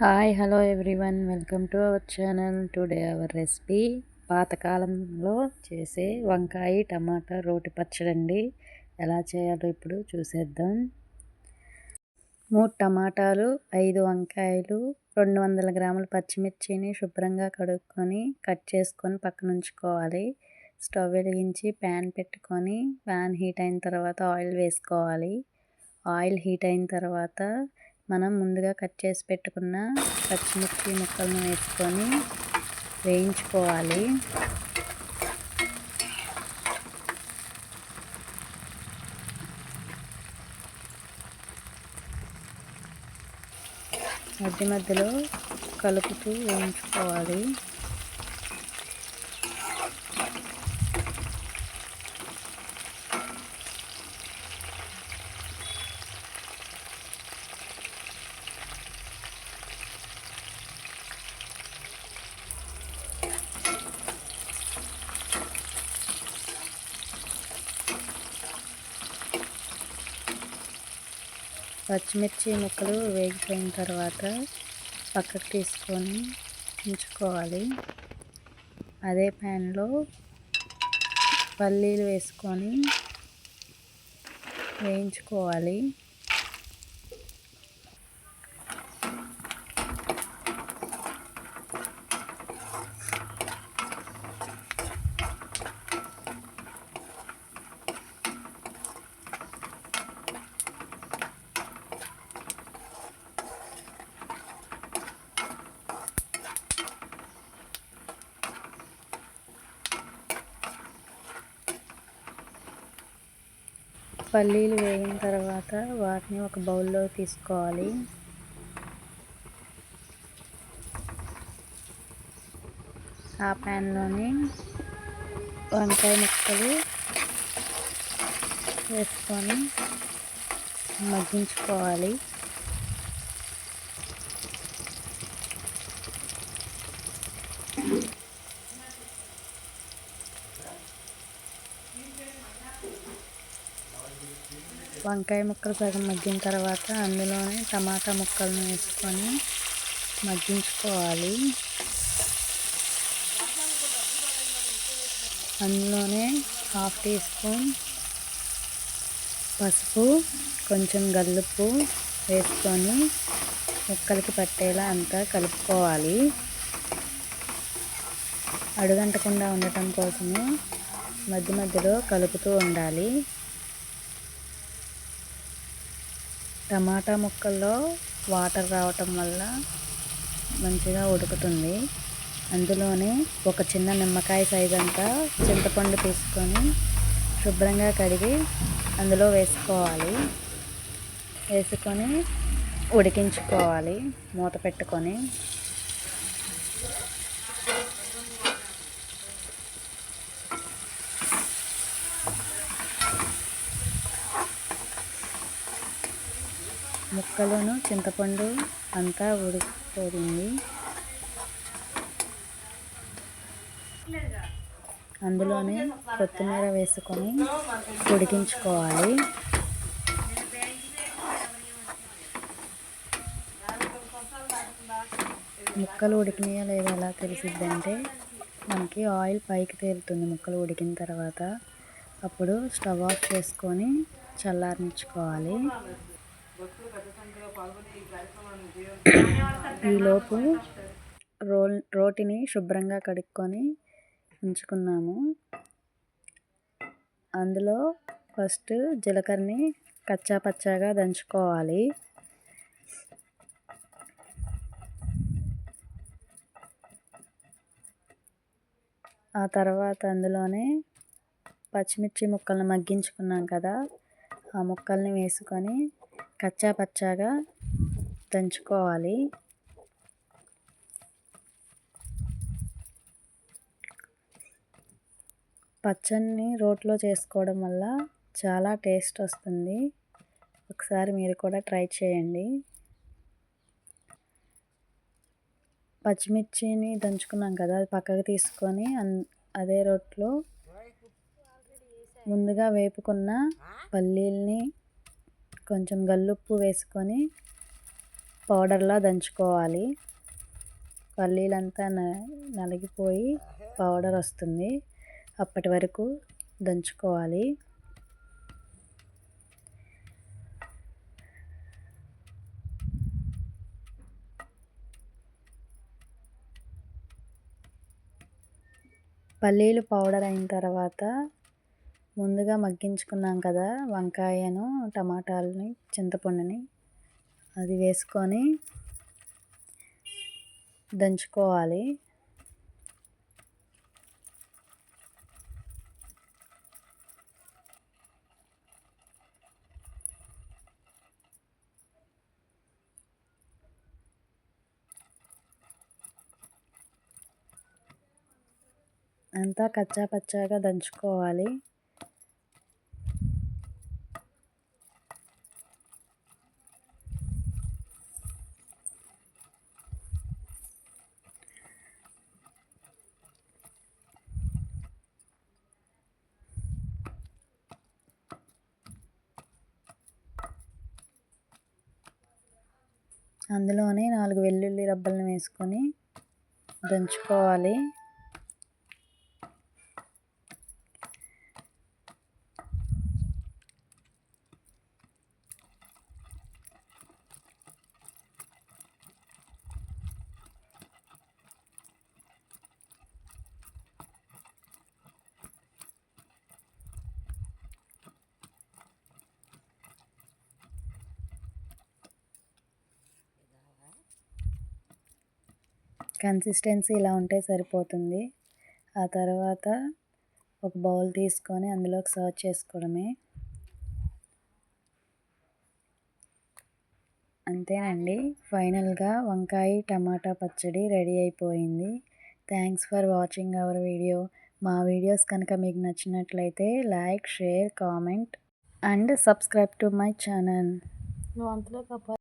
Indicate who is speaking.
Speaker 1: Hi hello everyone welcome to our channel today our recipe పాతకాలంలో చేసే వంకాయ టమాటా రోటి పచ్చడండి ఎలా చేయాలో ఇప్పుడు చూసేద్దాం. మూడు టమాటాలు ఐదు వంకాయలు రెండు వందల గ్రాముల పచ్చిమిర్చిని శుభ్రంగా కడుక్కొని కట్ చేసుకొని పక్కన ఉంచుకోవాలి. స్టవ్ వెలిగించి ప్యాన్ పెట్టుకొని ప్యాన్ హీట్ అయిన తర్వాత ఆయిల్ వేసుకోవాలి. ఆయిల్ హీట్ అయిన తర్వాత మనం ముందుగా కట్ చేసి పెట్టుకున్న పచ్చిమిర్చి ముక్కలను వేసుకొని వేయించుకోవాలి. మధ్య మధ్యలో కలుపుతూ వేయించుకోవాలి. పచ్చిమిర్చి ముక్కలు వేగిపోయిన తర్వాత పక్కకు తీసుకొని ఉంచుకోవాలి. అదే ప్యాన్లో పల్లీలు వేసుకొని వేయించుకోవాలి. పల్లీలు వేగిన తర్వాత వాటిని ఒక బౌల్లో తీసుకోవాలి. ఆ ప్యాన్లోని వంకాయ ముక్కలు వేసుకొని మగ్గించుకోవాలి. వంకాయ ముక్కలు సగం మగ్గిన తర్వాత అందులోనే టమాటా ముక్కలను వేసుకొని మగ్గించుకోవాలి. అందులోనే హాఫ్ టీ స్పూన్ పసుపు కొంచెం గల్లుప్పు వేసుకొని ముక్కలకి పట్టేలా అంతా కలుపుకోవాలి. అడుగంటకుండా ఉండటం కోసము మధ్య మధ్యలో కలుపుతూ ఉండాలి. టమాటా ముక్కల్లో వాటర్ రావటం వల్ల మంచిగా ఉడుకుతుంది. అందులోనే ఒక చిన్న నిమ్మకాయ సైజ్ అంతా చింతపండు తీసుకొని శుభ్రంగా కడిగి అందులో వేసుకోవాలి. వేసుకొని ఉడికించుకోవాలి. మూత పెట్టుకొని ముక్కలను చింతపండు అంతా ఉడికిపోయింది అందులోనే కొత్తిమీర వేసుకొని ఉడికించుకోవాలి. ముక్కలు ఉడికినాయా లేదా ఎలా తెలిసిద్దంటే మనకి ఆయిల్ పైకి తేలుతుంది ముక్కలు ఉడికిన తర్వాత. అప్పుడు స్టవ్ ఆఫ్ చేసుకొని చల్లారించుకోవాలి ఈలోపు రోల్ రోటిని శుభ్రంగా కడుక్కొని ఉంచుకున్నాము. అందులో ఫస్ట్ జీలకర్రని కచ్చా పచ్చాగా దంచుకోవాలి. ఆ తర్వాత అందులోనే పచ్చిమిర్చి ముక్కలను మగ్గించుకున్నాం కదా ఆ ముక్కల్ని వేసుకొని కచ్చా పచ్చాగా దంచుకోవాలి. పచ్చడిని రోట్లో చేసుకోవడం వల్ల చాలా టేస్ట్ వస్తుంది. ఒకసారి మీరు కూడా ట్రై చేయండి. పచ్చిమిర్చిని దంచుకున్నాం కదా అది పక్కకు తీసుకొని అదే రోట్లో ముందుగా వేపుకున్న పల్లీల్ని కొంచెం గల్లుప్పు వేసుకొని పౌడర్లా దంచుకోవాలి. పల్లీలంతా నలిగిపోయి పౌడర్ వస్తుంది. అప్పటి వరకు దంచుకోవాలి. పల్లీలు పౌడర్ అయిన తర్వాత ముందుగా మగ్గించుకున్నాం కదా వంకాయను టమాటాలని చింతపండుని. అది వేసుకొని దంచుకోవాలి. అంతా కచ్చా పచ్చాగా దంచుకోవాలి. అందులోనే నాలుగు వెల్లుల్లి రబ్బలను వేసుకొని దంచుకోవాలి. కన్సిస్టెన్సీ ఇలా ఉంటే సరిపోతుంది. ఆ తర్వాత ఒక బౌల్ తీసుకొని అందులోకి సర్వ్ చేసుకోవడమే. అంతేనండి. ఫైనల్గా వంకాయ టమాటా పచ్చడి రెడీ అయిపోయింది. Thanks for watching our video. మా వీడియోస్ కనుక మీకు నచ్చినట్లయితే like share comment and subscribe to my channel.